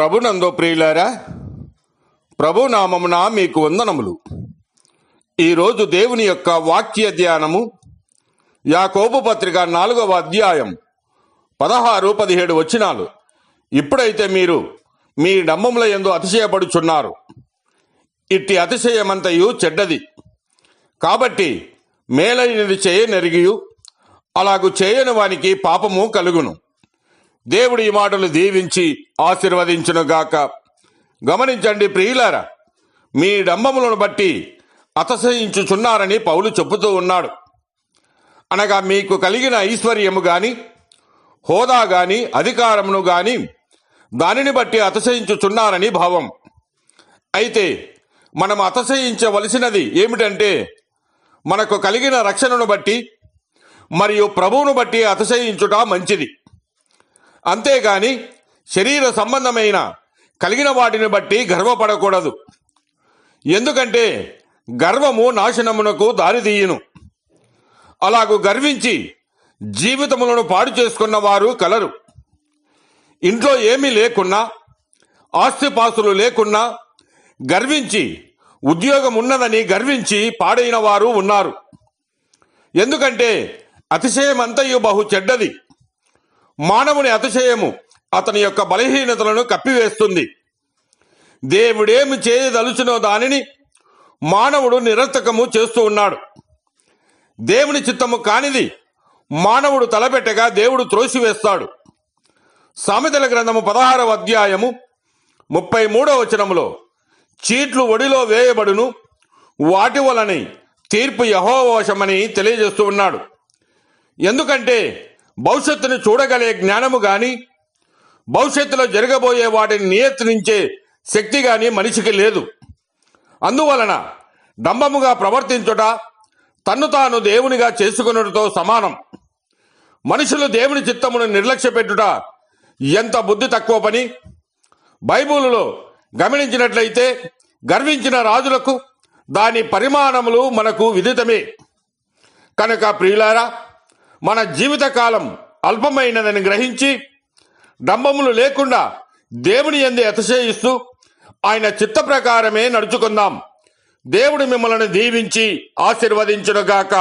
ప్రభునందో ప్రియులారా ప్రభు నామమున మీకు వందనములు. ఈరోజు దేవుని యొక్క వాక్య ధ్యానము యాకోబు పత్రిక నాలుగవ అధ్యాయం పదహారు పదిహేడు వచనాలు. ఇప్పుడైతే మీరు మీ డమ్మముల ఎందు అతిశయపడుచున్నారు. ఇట్టి అతిశయమంతయు చెడ్డది. కాబట్టి మేలైనది చేయనెరిగియు అలాగు చేయని వానికి పాపము కలుగును. దేవుడి ఈ మాటలు దీవించి ఆశీర్వదించునుగాక. గమనించండి ప్రియులారా మీ డంబములను బట్టి అతసహించుచున్నారని పౌలు చెబుతూ ఉన్నాడు. అనగా మీకు కలిగిన ఐశ్వర్యము గాని హోదా గాని అధికారమును గాని దానిని బట్టి అతసహించుచున్నారని భావం. అయితే మనం అతశయించవలసినది ఏమిటంటే మనకు కలిగిన రక్షణను బట్టి మరియు ప్రభువును బట్టి అతిశయించుట మంచిది. అంతేగాని శరీర సంబంధమైన కలిగిన వాటిని బట్టి గర్వపడకూడదు. ఎందుకంటే గర్వము నాశనమునకు దారితీయును. అలాగు గర్వించి జీవితములను పాడు చేసుకున్న వారు కలరు. ఇంట్లో ఏమీ లేకున్నా ఆస్తిపాస్తులు లేకున్నా గర్వించి ఉద్యోగం ఉన్నదని గర్వించి పాడైన వారు ఉన్నారు. ఎందుకంటే అతిశయమంతయు బహు చెడ్డది. మానవుని అతిశయము అతని యొక్క బలహీనతలను కప్పివేస్తుంది. దేవుడేమి చేయదలుచునో దానిని మానవుడు నిరర్థకము చేస్తూ ఉన్నాడు. దేవుని చిత్తము కానిది మానవుడు తలపెట్టగా దేవుడు త్రోసివేస్తాడు. సామెతల గ్రంథము పదహారవ అధ్యాయము ముప్పై మూడవ వచనములో చీట్లు ఒడిలో వేయబడును వాటి వలని తీర్పు యహోవశమని తెలియజేస్తూ ఉన్నాడు. ఎందుకంటే భవిష్యత్తును చూడగలిగే జ్ఞానము గాని భవిష్యత్తులో జరగబోయే వాటిని నియంత్రించే శక్తి గాని మనిషికి లేదు. అందువలన డంబముగా ప్రవర్తించుట తన్ను తాను దేవునిగా చేసుకున్నతో సమానం. మనుషులు దేవుని చిత్తమును నిర్లక్ష్య పెట్టుట ఎంత బుద్ధి తక్కువ పని? బైబిలులో గమనించినట్లయితే గర్వించిన రాజులకు దాని పరిమాణములు మనకు విదితమే. కనుక ప్రియులారా మన జీవితకాలం అల్పమైనదని గ్రహించి డంబములు లేకుండా దేవుని ఎందు అతిశయిస్తూ ఆయన చిత్త ప్రకారమే నడుచుకుందాం. దేవుడు మిమ్మల్ని దీవించి ఆశీర్వదించునుగాక.